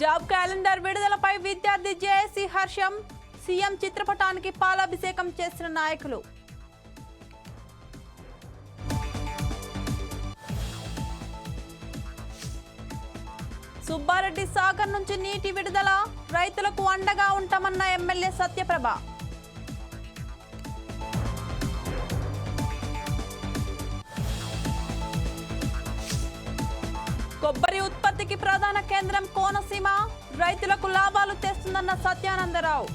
Job calendar విడుదలపై విద్యార్థి JAC హర్షం CM చిత్రపటానికి పాలాభిషేకం చేసిన నాయకులు. సుబ్బారెడ్డి సాగర్ నుంచి నీటి విడుదల రైతులకు అండగా ఉంటామన్న ఎమ్మెల్యే సత్యప్రభ. కొబ్బరి ప్రధాన కేంద్రం కోనసీమ. రైతులకు లాభాలు తెస్తుందన్న సత్యానందరావు.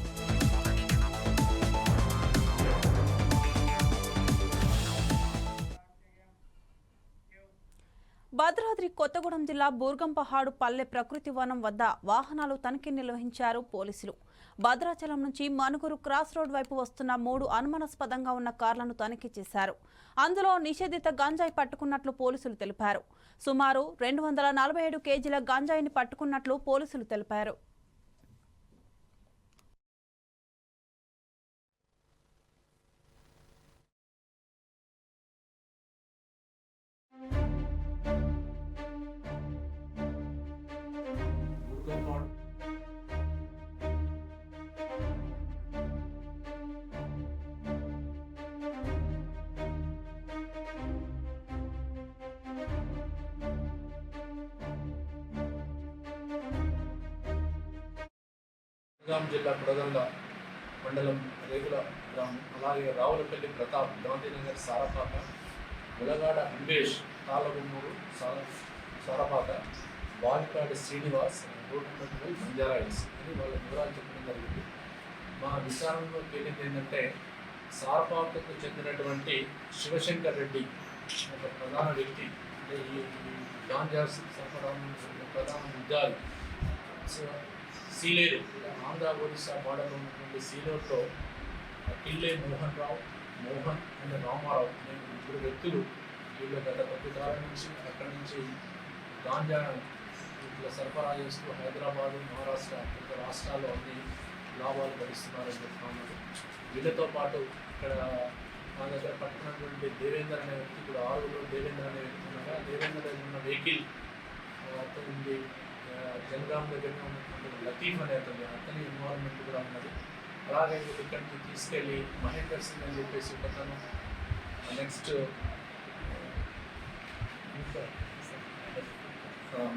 భద్రాద్రి కొత్తగూడెం జిల్లా బూర్గంపహాడు పల్లె ప్రకృతి వనం వద్ద వాహనాలు తనిఖీ నిర్వహించారు పోలీసులు. భద్రాచలం నుంచి మనుగురు క్రాస్ రోడ్ వైపు వస్తున్న మూడు అనుమానాస్పదంగా ఉన్న కార్లను తనిఖీ చేశారు. అందులో నిషేధిత గంజాయి పట్టుకున్నట్లు పోలీసులు తెలిపారు. సుమారు రెండు వందల నలభై ఏడు కేజీల గంజాయిని పట్టుకున్నట్లు పోలీసులు తెలిపారు. జనగాం జిల్లా కొడగండ మండలం రేగుల గ్రామం. అలాగే రావులపల్లి ప్రతాప్ గాంధీనగర్ సారపాక ములగాడ అంబేష్ తాళగుమ్మూరు సార సారపాక బాలికాడి శ్రీనివాస్ రోడ్డు బంజారా అని వాళ్ళ వివరాలు చెప్పడం జరిగింది. మా విచారణలో తేలింది ఏంటంటే సారపాకకు చెందినటువంటి శివశంకర్ రెడ్డి ఒక ప్రధాన వ్యక్తి. అంటే ఈ ఈ గాంజా సరఫరా ప్రధాన ముద్దాలు సీలేరు. ఆంధ్ర ఒడిశా బార్డర్లో ఉన్నటువంటి సీలేరులో పిల్లే మోహన్ రావు మోహన్ అండ్ రామారావు అనే ముగ్గురు వ్యక్తులు వీళ్ళు గత కొద్ది కాలం నుంచి అక్కడి నుంచి గాంజా ఇట్లా సరఫరా చేస్తూ హైదరాబాదు మహారాష్ట్ర ఇతర రాష్ట్రాల్లో అన్ని లాభాలు గడిస్తున్నారని చెప్తా ఉన్నారు. వీళ్ళతో పాటు ఇక్కడ మా దగ్గర పట్టుకున్నటువంటి దేవేందర్ అనే వ్యక్తి కూడా ఆరుగురు దేవేందర్ అనే వ్యక్తి ఉన్నారా? దేవేందర్ ఉన్న వెహికల్ అతని జనగాం దగ్గర ఉన్నటువంటి లతీఫ్ అనే అతని అతని ఇన్వాల్వ్మెంట్ కూడా ఉన్నది. అలాగే వీళ్ళు నుంచి తీసుకెళ్ళి మహేందర్ సింగ్ అని చెప్పేసి ఒకతను నెక్స్ట్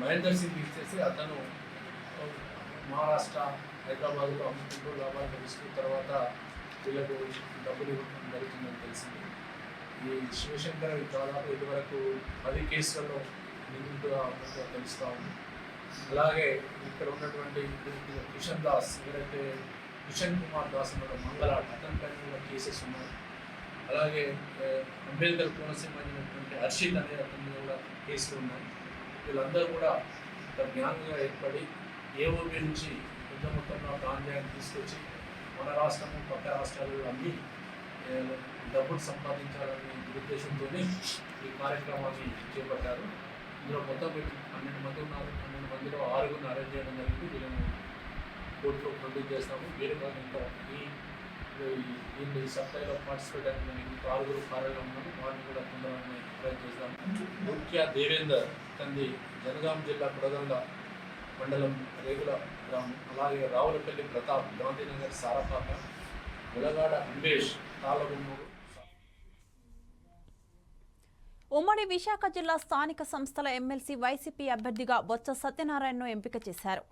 మహేందర్ సింగ్ ఇచ్చేసి అతను మహారాష్ట్ర హైదరాబాద్లో అమ్ముకుంటూ లాభాలు తెలుసుకున్న తర్వాత వీళ్ళకు డబ్బులు ఇవ్వడం జరుగుతుందని తెలిసింది. ఈ శివశంకర్ దాదాపు ఇదివరకు పది కేసులలో నిందితుగా ఉన్నట్టుగా తెలుస్తూ ఉంది. అలాగే ఇక్కడ ఉన్నటువంటి కిషన్ దాస్ ఎవరైతే కిషన్ కుమార్ దాస్ ఉన్నాడో మంగళాట అతని పైన కూడా కేసెస్ ఉన్నాయి. అలాగే అంబేద్కర్ కోనసీమ అయినటువంటి హర్షిత్ అనే అతని మీద కూడా కేసులు ఉన్నాయి. వీళ్ళందరూ కూడా ఒక గ్యాంగ్గా ఏర్పడి ఏఓబీ నుంచి పెద్ద మొత్తంలో గాంజాన్ని తీసుకొచ్చి మన రాష్ట్రము పక్క రాష్ట్రాలు అన్ని డబ్బులు సంపాదించాలనే ఉద్దేశంతో ఈ కార్యక్రమాన్ని చేపట్టారు. ఇందులో మొత్తం పన్నెండు మంది ఉన్నారు. పన్నెండు మందిలో ఆరుగురిని అరేంజ్ చేయడం జరిగింది. వీళ్ళని కోర్టులో ప్రొడ్యూస్ చేస్తాము. వీరు కానీ ఇంకా ఈ దీన్ని సప్లైలో పార్టిసిపేట్ అయిన ఇంకా ఆరుగురు కార్యాలయం ఉన్నారు. వారిని కూడా తొందరగా అరేంజ్ చేస్తాము. ముఖ్య దేవేందర్ తంది జనగాం జిల్లా కొడగండ మండలం రేగుల గ్రామం. అలాగే రావులపల్లి ప్రతాప్ గాంధీనగర్ సారపాక ములగాడ అంబేష్ తాళగుమ్మూరు ఉమ్మడి విశాఖ జిల్లా స్థానిక సంస్థల ఎమ్మెల్సీ వైసీపీ అభ్యర్థిగా బొత్స సత్యనారాయణను ఎంపిక చేశారు.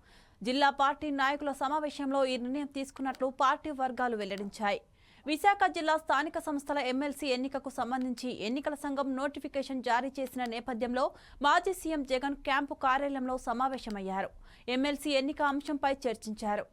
జిల్లా పార్టీ నాయకుల సమావేశంలో ఈ నిర్ణయం తీసుకున్నట్లు పార్టీ వర్గాలు వెల్లడించాయి. విశాఖ జిల్లా స్థానిక సంస్థల ఎమ్మెల్సీ ఎన్నికకు సంబంధించి ఎన్నికల సంఘం నోటిఫికేషన్ జారీ చేసిన నేపథ్యంలో మాజీ సీఎం జగన్ క్యాంపు కార్యాలయంలో సమావేశమయ్యారు. ఎమ్మెల్సీ ఎన్నిక అంశంపై చర్చించారు.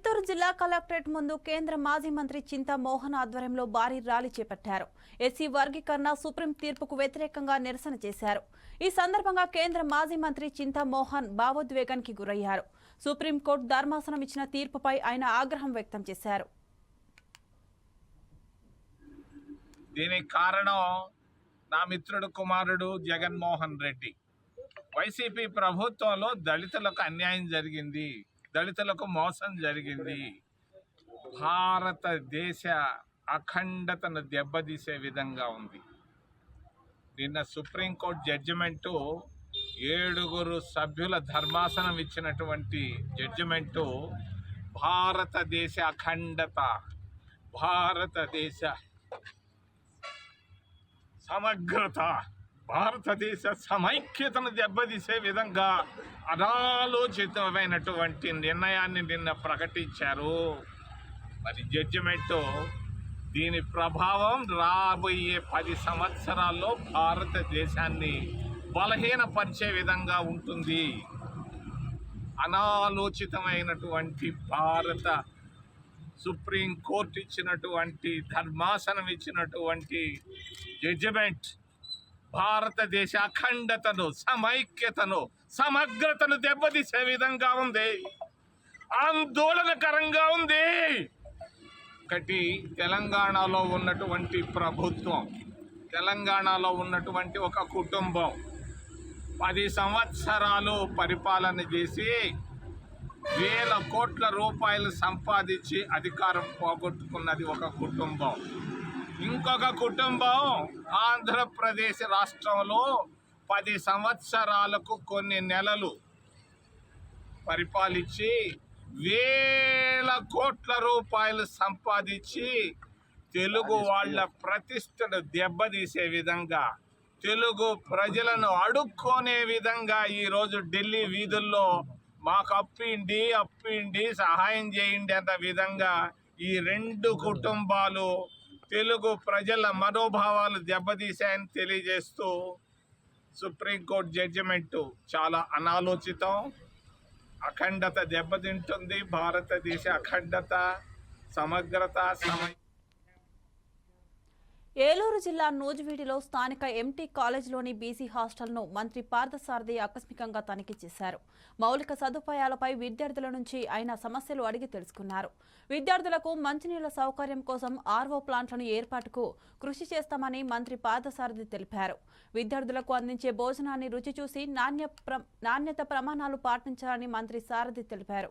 చిత్తూరు జిల్లా కలెక్టరేట్ ముందు కేంద్ర మాజీ మంత్రి చింతా మోహన్ ఆధ్వర్యంలో భారీ ర్యాలీ చేపట్టారు. ఎస్సీ వర్గీకరణ సుప్రీం తీర్పుకు వ్యతిరేకంగా నిరసన చేశారు. ఈ సందర్భంగా కేంద్ర మాజీ మంత్రి చింతా మోహన్ భావోద్వేగానికి గురయ్యారు. సుప్రీంకోర్టు ధర్మాసనం ఇచ్చిన తీర్పుపై ఆయన ఆగ్రహం వ్యక్తం చేశారు. దీనికి కారణం నా మిత్రుడు కుమారుడు జగన్మోహన్ రెడ్డి. వైసీపీ ప్రభుత్వంలో దళితులకు అన్యాయం జరిగింది. దళితులకు మోసం జరిగింది. భారతదేశ అఖండతను దెబ్బతీసే విధంగా ఉంది. నిన్న సుప్రీంకోర్టు జడ్జిమెంటు ఏడుగురు సభ్యుల ధర్మాసనం ఇచ్చినటువంటి జడ్జిమెంటు భారతదేశ అఖండత భారతదేశ సమగ్రత భారతదేశ సమైక్యతను దెబ్బతీసే విధంగా అనాలోచితమైనటువంటి నిర్ణయాన్ని నిన్న ప్రకటించారు. మరి జడ్జిమెంట్ దీని ప్రభావం రాబోయే పది సంవత్సరాల్లో భారతదేశాన్ని బలహీనపరిచే విధంగా ఉంటుంది. అనాలోచితమైనటువంటి భారత సుప్రీం కోర్టు ఇచ్చినటువంటి ధర్మాసనం ఇచ్చినటువంటి జడ్జిమెంట్ భారతదేశ అఖండతను సమైక్యతను సమగ్రతను దెబ్బతీసే విధంగా ఉంది. ఆందోళనకరంగా ఉంది. ఒకటి తెలంగాణలో ఉన్నటువంటి ప్రభుత్వం తెలంగాణలో ఉన్నటువంటి ఒక కుటుంబం పది సంవత్సరాలు పరిపాలన చేసి వేల కోట్ల రూపాయలు సంపాదించి అధికారం పోగొట్టుకున్నది ఒక కుటుంబం. ఇంకొక కుటుంబం ఆంధ్రప్రదేశ్ రాష్ట్రంలో పది సంవత్సరాలకు కొన్ని నెలలు పరిపాలించి వేల కోట్ల రూపాయలు సంపాదించి తెలుగు వాళ్ళ ప్రతిష్టను దెబ్బతీసే విధంగా తెలుగు ప్రజలను అడుక్కొనే విధంగా ఈరోజు ఢిల్లీ వీధుల్లో మాకు అప్పిండి అప్పిండి సహాయం చేయండి అన్న విధంగా ఈ రెండు కుటుంబాలు తెలుగు ప్రజల మనోభావాలు దెబ్బతీశాయని తెలియజేస్తూ సుప్రీంకోర్టు జడ్జిమెంటు చాలా అనాలోచితం. అఖండత దెబ్బతింటుంది. భారతదేశ అఖండత సమగ్రత సమ ఏలూరు జిల్లా నూజివీడిలో స్థానిక ఎంటీ కాలేజ్లోని బీసీ హాస్టల్ను మంత్రి పార్థసారథి ఆకస్మికంగా తనిఖీ చేశారు. మౌలిక సదుపాయాలపై విద్యార్థుల నుంచి ఆయన సమస్యలు అడిగి తెలుసుకున్నారు. విద్యార్థులకు మంచినీళ్ళ సౌకర్యం కోసం ఆర్వో ప్లాంట్లను ఏర్పాటుకు కృషి చేస్తామని మంత్రి పార్థసారథి తెలిపారు. విద్యార్థులకు అందించే భోజనాన్ని రుచి చూసి నాణ్య ప్ర- నాణ్యత ప్రమాణాలు పాటించాలని మంత్రి సారథి తెలిపారు.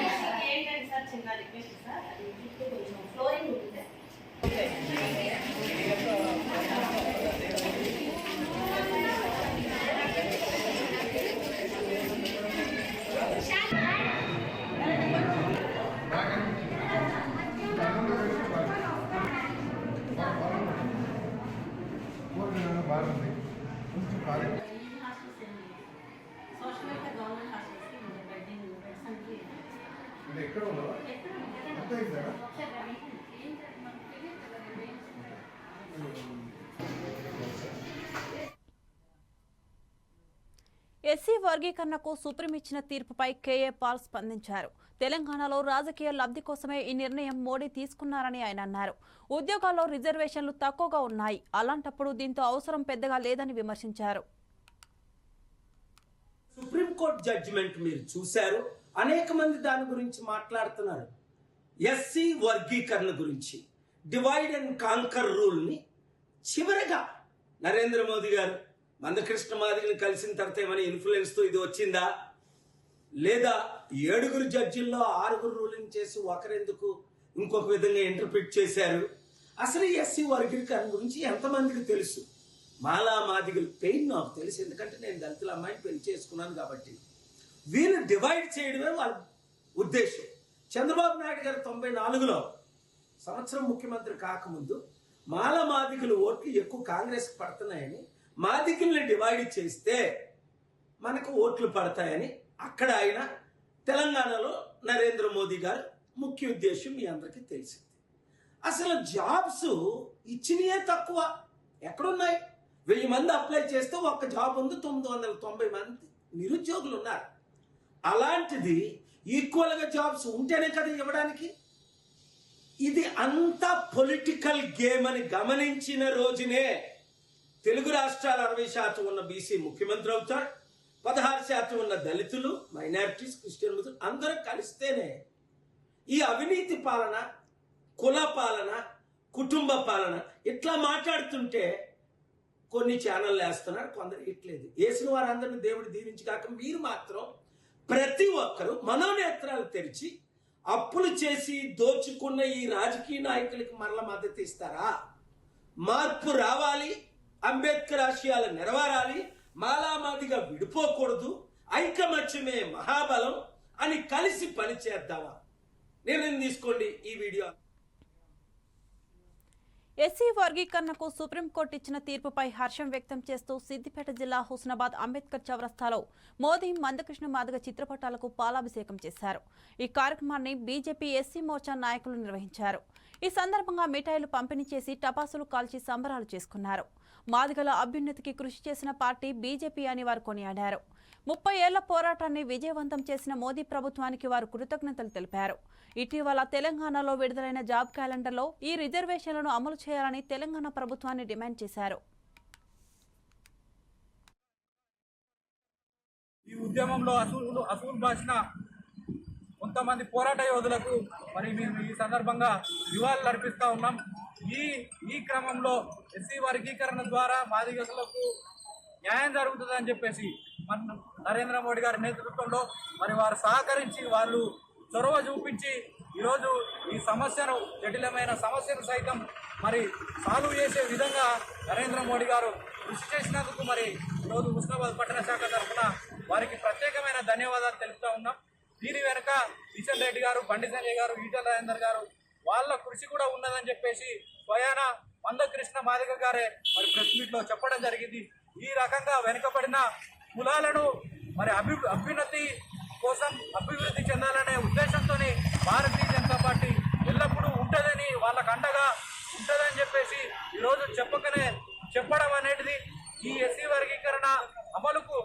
ఎస్సీ వర్గీకరణకు సుప్రీం ఇచ్చిన తీర్పుపై కేఏ పాల్ స్పందించారు. తెలంగాణలో రాజకీయ లబ్ధి కోసమే ఈ నిర్ణయం మోడీ తీసుకున్నారని ఆయన అన్నారు. ఉద్యోగాల్లో రిజర్వేషన్లు తక్కువగా ఉన్నాయి. అలాంటప్పుడు దీంతో అవసరం పెద్దగా లేదని విమర్శించారు. సుప్రీంకోర్టు జడ్జిమెంట్ మీరు చూశారు. అనేక మంది దాని గురించి మాట్లాడుతున్నారు. ఎస్సీ వర్గీకరణ గురించి డివైడ్ అండ్ కాంకర్ రూల్ని చివరగా నరేంద్ర మోదీ గారు మందకృష్ణ మాదిరిని కలిసిన తర్వాత ఏమైనా ఇన్ఫ్లుయెన్స్తో ఇది వచ్చిందా? లేదా ఏడుగురు జడ్జిల్లో ఆరుగురు రూలింగ్ చేసి ఒకరెందుకు ఇంకొక విధంగా ఇంటర్ప్రిట్ చేశారు? అసలు ఎస్సీ వర్గీకరణ గురించి ఎంతమందికి తెలుసు? మాలా మాదిగులు పెయిన్ నాకు తెలుసు ఎందుకంటే నేను దళితుల అమ్మాయిని పెళ్ళి చేసుకున్నాను కాబట్టి. వీళ్ళు డివైడ్ చేయడమే వాళ్ళ ఉద్దేశం. చంద్రబాబు నాయుడు గారు తొంభై నాలుగులో సంవత్సరం ముఖ్యమంత్రి కాకముందు మాల మాదిగులు ఓట్లు ఎక్కువ కాంగ్రెస్కి పడుతున్నాయని మాదిగల్ని డివైడ్ చేస్తే మనకు ఓట్లు పడతాయని అక్కడ ఆయన తెలంగాణలో నరేంద్ర మోదీ గారు ముఖ్య ఉద్దేశం మీ అందరికీ తెలిసింది. అసలు జాబ్స్ ఇచ్చినయే తక్కువ. ఎక్కడున్నాయి? వెయ్యి మంది అప్లై చేస్తే ఒక్క జాబ్ ఉంది తొమ్మిది వందల తొంభై మంది నిరుద్యోగులు ఉన్నారు. అలాంటిది ఈక్వల్గా జాబ్స్ ఉంటేనే కదా ఇవ్వడానికి. ఇది అంతా పొలిటికల్ గేమ్ అని గమనించిన రోజునే తెలుగు రాష్ట్రాలు అరవై శాతం ఉన్న బీసీ ముఖ్యమంత్రి అవుతాడు పదహారు శాతం ఉన్న దళితులు మైనారిటీస్ క్రిస్టియన్ ముస్లిం అందరూ కలిస్తేనే ఈ అవినీతి పాలన కుల పాలన కుటుంబ పాలన ఇట్లా మాట్లాడుతుంటే కొన్ని ఛానళ్ళు వేస్తున్నారు కొందరు ఇట్లేదు. వేసిన వారందరిని దేవుడు దీవించి కాక మీరు మాత్రం ప్రతి ఒక్కరు మనోనేత్రాలు తెరిచి అప్పులు చేసి దోచుకున్న ఈ రాజకీయ నాయకులకి మరల మద్దతు ఇస్తారా? మార్పు రావాలి అంబేద్కర్ ఆశయాలు నెరవేరాలి మాలామాదిగా విడిపోకూడదు ఐకమత్యమే మహాబలం అని కలిసి పనిచేద్దామా నిర్ణయం తీసుకోండి ఈ వీడియో. ఎస్సీ వర్గీకరణకు సుప్రీంకోర్టు ఇచ్చిన తీర్పుపై హర్షం వ్యక్తం చేస్తూ సిద్దిపేట జిల్లా హుస్నాబాద్ అంబేద్కర్ చౌరస్తాలో మోదీ మందకృష్ణ మాదిగ చిత్రపటాలకు పాలాభిషేకం చేశారు. ఈ కార్యక్రమాన్ని బీజేపీ ఎస్సీ మోర్చా నాయకులు నిర్వహించారు. ఈ సందర్భంగా మిఠాయిలు పంపిణీ చేసి టపాసులు కాల్చి సంబరాలు చేసుకున్నారు. మాదిగల అభ్యున్నతికి కృషి చేసిన పార్టీ బీజేపీ అని వారు కొనియాడారు. ముప్పై ఏళ్ళ పోరాటాన్ని విజయవంతం చేసిన మోదీ ప్రభుత్వానికి వారు కృతజ్ఞతలు తెలిపారు. ఇటీవల తెలంగాణలో విడుదలైన జాబ్ క్యాలెండర్లో ఈ రిజర్వేషన్లను అమలు చేయాలని తెలంగాణ ప్రభుత్వాన్ని డిమాండ్ చేశారు. ఈ ఉద్యమంలో అసూలు అసూలు బాసిన కొంతమంది పోరాట యోధులకు మరి మేము ఈ సందర్భంగా నివాళులు అర్పిస్తూ ఉన్నాం. ఈ ఈ క్రమంలో ఎస్సీ వర్గీకరణ ద్వారా మాదిగతులకు న్యాయం జరుగుతుందని చెప్పేసి మన నరేంద్ర మోడీ గారి నేతృత్వంలో మరి వారు సహకరించి వాళ్ళు చొరవ చూపించి ఈరోజు ఈ సమస్యను జటిలమైన సమస్యను సైతం మరి సాల్వ్ చేసే విధంగా నరేంద్ర మోడీ గారు కృషి చేసినందుకు మరి ఈరోజు హుస్నాబాద్ పట్టణ శాఖ తరఫున వారికి ప్రత్యేకమైన ధన్యవాదాలు తెలుపుతా ఉన్నాం. దీని వెనుక కిషన్ రెడ్డి గారు బండి సంజయ్ గారు ఈటల రాజేందర్ గారు వాళ్ళ కృషి కూడా ఉన్నదని చెప్పేసి స్వయాన మందకృష్ణ మాదిక గారే మరి ప్రెస్ మీట్లో చెప్పడం జరిగింది. ఈ రకంగా వెనుకబడిన కులాలను మరి అభి అభ్యున్నతి కోసం అభివృద్ధి చెందాలనే ఉద్దేశంతోనే భారతీయ జనతా పార్టీ ఎల్లప్పుడూ ఉంటుందని వాళ్ళకు అండగా ఉంటుందని చెప్పేసి ఈరోజు చెప్పకనే చెప్పడం అనేది ఈ ఎస్సీ వర్గీకరణ అమలుకు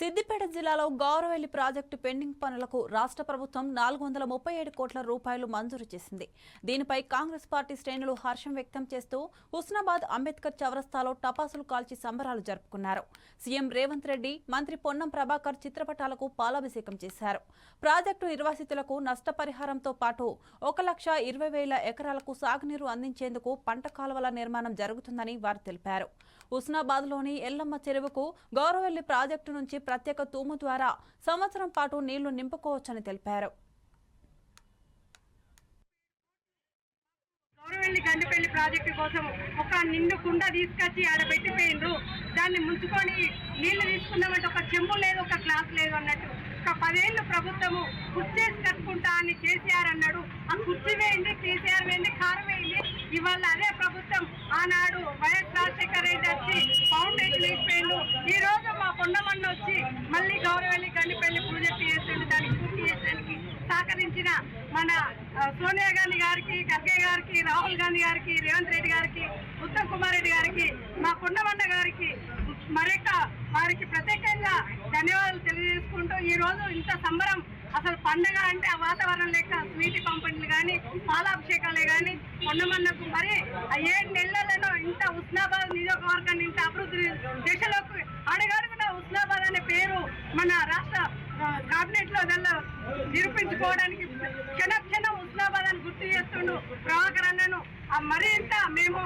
సిద్దిపేట జిల్లాలో గౌరవెల్లి ప్రాజెక్టు పెండింగ్ పనులకు రాష్ట్ర ప్రభుత్వం నాలుగు వందల ముప్పై ఏడు కోట్ల రూపాయలు మంజూరు చేసింది. దీనిపై కాంగ్రెస్ పార్టీ శ్రేణులు హర్షం వ్యక్తం చేస్తూ హుస్నాబాద్ అంబేద్కర్ చౌరస్తాలో టపాసులు కాల్చి సంబరాలు జరుపుకున్నారు. సీఎం రేవంత్ రెడ్డి మంత్రి పొన్నం ప్రభాకర్ చిత్రపటాలకు పాలాభిషేకం చేశారు. ప్రాజెక్టు నిర్వాసితులకు నష్టపరిహారంతో పాటు ఒక లక్ష ఇరవై వేల ఎకరాలకు సాగునీరు అందించేందుకు పంట కాలువల నిర్మాణం జరుగుతుందని వారు తెలిపారు. హుస్నాబాద్లోని ఎల్లమ్మ చెరువుకు గౌరవెల్లి ప్రాజెక్టు నుంచి ప్రత్యేక తూము ద్వారా సంవత్సరం పాటు నీళ్ళు నింపుకోవచ్చని తెలిపారు. గౌరవెల్లి గండిపల్లి ప్రాజెక్టు కోసం ఒక నిండు కుండ తీసుకొచ్చి ఆడ పెట్టిపోయిండ్రు. దాన్ని ముంచుకొని నీళ్ళు తీసుకుందామంటే ఒక చెంబు లేదు ఒక గ్లాస్ లేదు అన్నట్టు. ఒక పదేళ్ళు ప్రభుత్వము కుర్చేసి కట్టుకుంటా అని కేసీఆర్ అన్నాడు. ఆ కుర్చీ వేయింది కేసీఆర్ వేయండి కారం వేయండి. ఇవాళ అదే ప్రభుత్వం ఆనాడు వైఎస్ రాజశేఖర రెడ్డి వచ్చి ఫౌండేషన్ ఇచ్చిపోయిండు ఈ రోజు మా కొండమన్న వచ్చి మళ్ళీ గౌరవెల్లి గండిపల్లి పూజ చేసేది దానికి పూర్తి చేయడానికి సహకరించిన మన సోనియా గాంధీ గారికి ఖర్గే గారికి రాహుల్ గాంధీ గారికి రేవంత్ రెడ్డి గారికి ఉత్తమ్ కుమార్ రెడ్డి గారికి మా కొండమండ గారికి మరొక వారికి ప్రత్యేకంగా ధన్యవాదాలు తెలియజేసుకుంటూ ఈ రోజు ఇంత సంబరం అసలు పండగ అంటే ఆ వాతావరణం లెక్క స్వీట్ పంపిణీలు కానీ పాలాభిషేకాలే కానీ కొండమన్నకు మరి ఆ ఏడు నెలలలో ఇంత ఉస్నాబాద్ నియోజకవర్గాన్ని ఇంత అభివృద్ధి దిశలోకి అడుగడుగున ఉస్నాబాద్ అనే పేరు మన రాష్ట్ర కేబినెట్లో దానిలో నిరూపించుకోవడానికి క్షణ క్షణం ఉస్నాబాద్ అని గుర్తు చేస్తుండు ప్రభాకర్ అన్నను మరి ఇంత మేము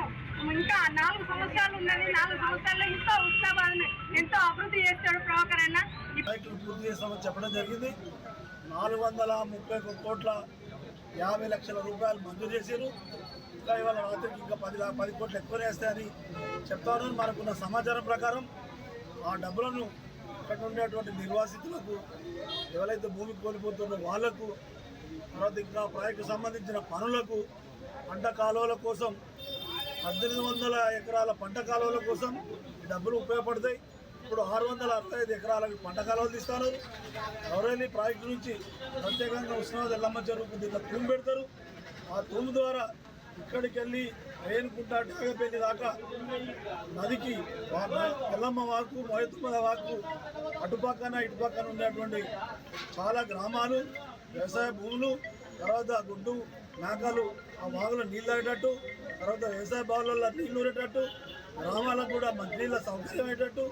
ఇంకా నాలుగు సంవత్సరాలు ఉన్నది నాలుగు సంవత్సరాల్లో ఇంకా ఉస్నాబాద్ ఎంతో అభివృద్ధి చేస్తాడు ప్రభాకర్ అన్న ప్రాజెక్టులు పూర్తి చేస్తామని చెప్పడం జరిగింది. నాలుగు వందల ముప్పై ఒక కోట్ల యాభై లక్షల రూపాయలు మంజూరు చేశారు. ఇంకా ఇవాళ రాత్రికి ఇంకా పది పది కోట్లు ఎక్కువ వేస్తాయని చెప్తారు మనకున్న సమాచారం ప్రకారం ఆ డబ్బులను ఇక్కడ ఉండేటువంటి నిర్వాసితులకు ఎవరైతే భూమి కోల్పోతున్న వాళ్ళకు తర్వాత ఇంకా ప్రాజెక్టు సంబంధించిన పనులకు పంట కాలువల కోసం పద్దెనిమిది వందల ఎకరాల పంట కాలువల కోసం ఈ డబ్బులు ఉపయోగపడతాయి. ఇప్పుడు ఆరు వందల అరవై ఐదు ఎకరాలకు పంట కాలువలు తీస్తారు. గౌరవల్లి ప్రాజెక్టు నుంచి ప్రత్యేకంగా ఉష్ణోద్ ఎల్లమ్మ చెరువుకు దీంట్లో తూము పెడతారు. ఆ తూము ద్వారా ఇక్కడికి వెళ్ళి రేణుకుంట డేగపల్లి దాకా నదికి వా- ఎల్లమ్మ వాకు మొయతుమ్మల వాకు అటుపక్కన ఇటుపక్కన ఉన్నటువంటి చాలా గ్రామాలు వ్యవసాయ భూములు తర్వాత గుడ్డు మేకలు ఆ వాగులో నీళ్ళు తాగేటట్టు తర్వాత వ్యవసాయ బావులలో నీళ్ళు ఊరేటట్టు గ్రామాలకు కూడా మంచి నీళ్ళ సౌకర్యం అయ్యేటట్టు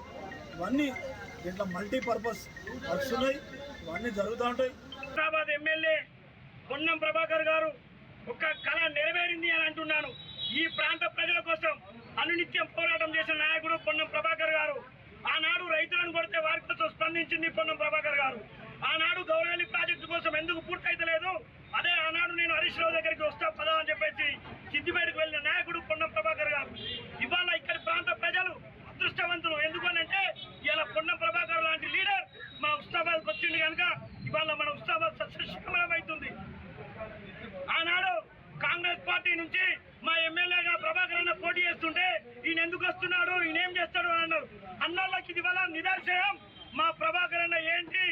ఇవన్నీ దీంట్లో మల్టీపర్పస్ వర్క్స్ ఉన్నాయి. ఇవన్నీ జరుగుతూ ఉంటాయి. హైదరాబాద్ ఎమ్మెల్యే పొన్నం ప్రభాకర్ గారు ఒక కళ నెరవేరింది అని అంటున్నాను. ఈ ప్రాంత ప్రజల కోసం అనునిత్యం పోరాటం చేసిన నాయకుడు పొన్నం ప్రభాకర్ గారు. ఆనాడు రైతులను కొడితే వారి కోసం స్పందించింది పొన్నం ప్రభాకర్ గారు. ఆనాడు గౌరవల్లి ప్రాజెక్టు కోసం ఎందుకు పూర్తయితలేదు? అదే ఆనాడు నేను హరీష్ రావు దగ్గరికి వస్తా పదా అని చెప్పేసి సిద్దిపేటకు వెళ్ళిన నాయకుడు పొన్నం ప్రభాకర్ గారు. ఇవాళ ఇక్కడి ప్రాంత ప్రజలు అదృష్టవంతులు. ఎందుకనంటే ఇలా పొన్న ప్రభాకర్ లాంటి లీడర్ మా ఉస్తాబాద్కి వచ్చింది కనుక ఇవాళ మన ఉస్తాబాద్ సస్యశ్యామలం అవుతుంది ఆనాడు కాంగ్రెస్ పార్టీ నుంచి మా ఎమ్మెల్యేగా ప్రభాకర్ అన్న పోటీ చేస్తుంటే ఈయన ఎందుకు వస్తున్నాడు? ఈయన ఏం చేస్తాడు అని అన్నారు. అన్నోళ్ళకి ఇది వల్ల నిదర్శనం. మా ప్రభాకర్ అన్న ఏంటి?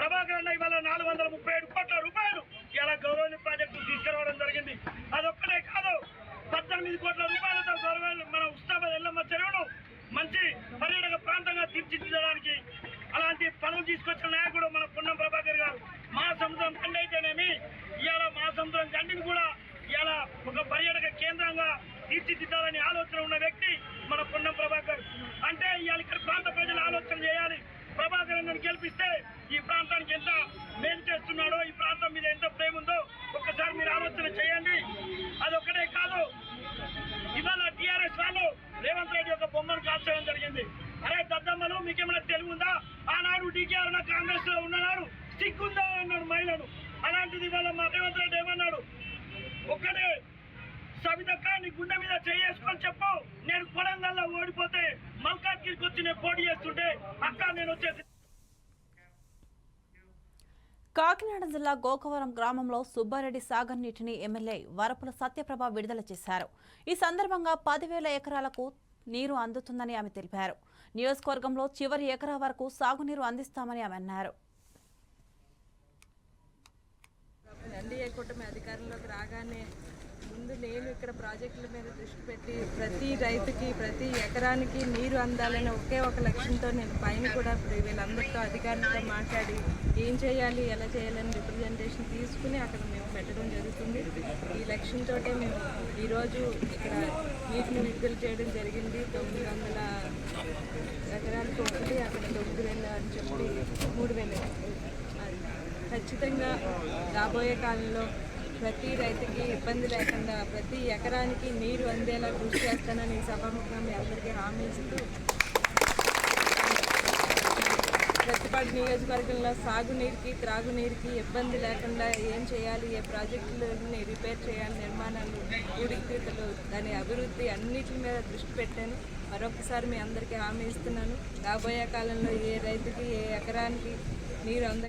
ప్రభాకర్ అన్న ఇవాళ నాలుగు వందల ముప్పై ఏడు కోట్ల రూపాయలు ఇలా గౌరవని ప్రాజెక్టు తీసుకురావడం జరిగింది. అదొక్కటే కాదు పద్దెనిమిది కోట్ల రూపాయలతో గౌరవ మన ఉస్తాబాద్ ఎల్లమ్మ చెరువును మంచి పర్యాటక ప్రాంతంగా తీర్చిదిద్దడానికి అలాంటి పనులు తీసుకొచ్చిన నాయకుడు మన పొన్నం ప్రభాకర్ గారు. మా సముద్రం గండి అయితేనేమి? ఇవాళ మా సముద్రం గండిని కూడా ఇవాళ ఒక పర్యాటక కేంద్రంగా తీర్చిదిద్దాలని ఆలోచన ఉన్న వ్యక్తి మన పొన్నం ప్రభాకర్. అంటే ఇవాళ ఇక్కడ ప్రాంత ప్రజలు ఆలోచన చేయాలి. ప్రభాకర్ అన్నను గెలిపిస్తే ఈ ప్రాంతానికి ఎంత మేలు చేస్తున్నాడో ఈ ప్రాంతం మీద ఎంత ప్రేమ ఉందో ఒక్కసారి మీరు ఆలోచన చేయండి. అదొక్కటే కాదు. ఇవాళ టీఆర్ఎస్ వాళ్ళు యొక్క బొమ్మను జరిగింది. అరే దద్దమ్మలు మీకేమైనా తెలివి ఉందా ఆనాడు డీకేఆర్ కాంగ్రెస్లో ఉన్ననాడు సిగ్గుందా అన్నాడు మహిళను అలాంటిది వాళ్ళ మా రేవంత్ రెడ్డి ఏమన్నాడు? ఒక్కడే సవితక్క నీ గుండె మీద చేసుకొని చెప్పు. నేను కొడంగల్లో ఓడిపోతే మల్కాజ్గిరికి వచ్చి నేను పోటీ చేస్తుంటే అక్క నేను వచ్చేసి కాకినాడ జిల్లా గోకవరం గ్రామంలో సుబ్బారెడ్డి సాగర్ నీటిని ఎమ్మెల్యే వరపుల సత్యప్రభ విడుదల చేశారు. ఈ సందర్భంగా పదివేల ఎకరాలకు నీరు అందుతుందని ఆమె తెలిపారు. నియోజకవర్గంలో చివరి ఎకరా వరకు సాగునీరు అందిస్తామని ఆమె అన్నారు. ఎన్డీఏ కూటమి అధికారంలోకి రాగానే ముందు నేను ఇక్కడ ప్రాజెక్టుల మీద దృష్టి పెట్టి ప్రతి రైతుకి ప్రతి ఎకరానికి నీరు అందాలనే ఒకే ఒక లక్ష్యంతో నేను పైన కూడా ఇప్పుడు వీళ్ళందరితో అధికారులతో మాట్లాడి ఏం చేయాలి ఎలా చేయాలని రిప్రజెంటేషన్ తీసుకుని అక్కడ మేము పెట్టడం జరుగుతుంది. ఈ లక్ష్యంతో మేము ఈరోజు ఇక్కడ నీటిని విడుదల చేయడం జరిగింది. తొమ్మిది వందల ఎకరాలకు ఒకటి అక్కడ తొమ్మిది వేల అని చెప్పి మూడు వేల. ఖచ్చితంగా రాబోయే కాలంలో ప్రతి రైతుకి ఇబ్బంది లేకుండా ప్రతి ఎకరానికి నీరు అందేలా కృషి చేస్తానని సభాముఖంగా మీ అందరికీ హామీ ఇస్తూ ప్రతిపాటి నియోజకవర్గంలో సాగునీరుకి త్రాగునీరుకి ఇబ్బంది లేకుండా ఏం చేయాలి ఏ ప్రాజెక్టులని రిపేర్ చేయాలి నిర్మాణాలు పూడికతలు దాని అభివృద్ధి అన్నిటి మీద దృష్టి పెట్టాను. మరొకసారి మీ అందరికీ హామీ ఇస్తున్నాను. రాబోయే కాలంలో ఏ రైతుకి ఏ ఎకరానికి నీరు అంద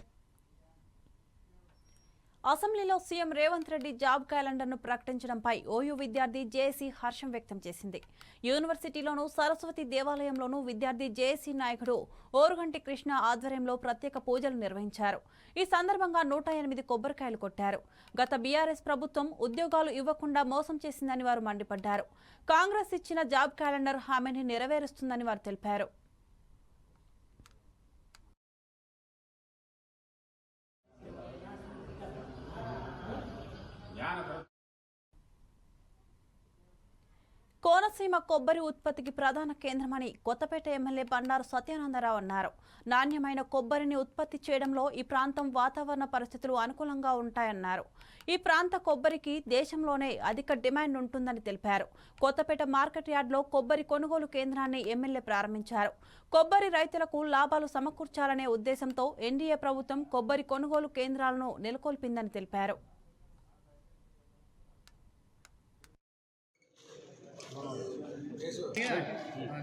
అసెంబ్లీలో సీఎం రేవంత్ రెడ్డి జాబ్ క్యాలెండర్ను ప్రకటించడంపై ఓయూ విద్యార్థి జేఏసీ హర్షం వ్యక్తం చేసింది. యూనివర్సిటీలోనూ సరస్వతి దేవాలయంలోనూ విద్యార్థి జేఏసీ నాయకుడు ఓరుగంటి కృష్ణ ఆధ్వర్యంలో ప్రత్యేక పూజలు నిర్వహించారు. ఈ సందర్భంగా నూట ఎనిమిది కొబ్బరికాయలు కొట్టారు. గత బీఆర్ఎస్ ప్రభుత్వం ఉద్యోగాలు ఇవ్వకుండా మోసం చేసిందని వారు మండిపడ్డారు. కాంగ్రెస్ ఇచ్చిన జాబ్ క్యాలెండర్ హామీని నెరవేరుస్తుందని వారు తెలిపారు. కోనసీమ కొబ్బరి ఉత్పత్తికి ప్రధాన కేంద్రమని కొత్తపేట ఎమ్మెల్యే బండారు సత్యానందరావు అన్నారు. నాణ్యమైన కొబ్బరిని ఉత్పత్తి చేయడంలో ఈ ప్రాంతం వాతావరణ పరిస్థితులు అనుకూలంగా ఉంటాయన్నారు. ఈ ప్రాంత కొబ్బరికి దేశంలోనే అధిక డిమాండ్ ఉంటుందని తెలిపారు. కొత్తపేట మార్కెట్ యార్డ్లో కొబ్బరి కొనుగోలు కేంద్రాన్ని ఎమ్మెల్యే ప్రారంభించారు. కొబ్బరి రైతులకు లాభాలు సమకూర్చాలనే ఉద్దేశంతో ఎన్డీఏ ప్రభుత్వం కొబ్బరి కొనుగోలు కేంద్రాలను నెలకొల్పిందని తెలిపారు.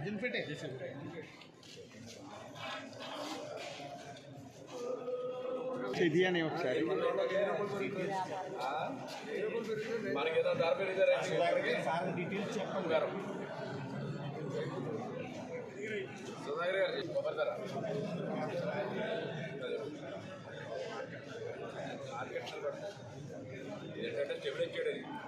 జిల్ఫిటే ఇది అని ఒకసారి మనకి ఏదో దారి డీటెయిల్స్ చెప్పండి గారు సుధాకర్ గారు చెప్పారా ఆర్కెస్ట్రా ఏంటంటే చెవిడే చేయడానికి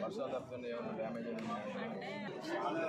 వర్షాలు తప్పకుండా ఏమైనా డ్యామేజ్ అంటే మన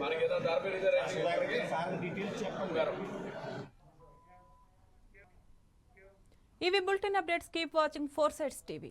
మనకేదో ధర పెరిగితే డీటెయిల్స్ చెప్పండి ఇవి bulletin updates keep watching four sides TV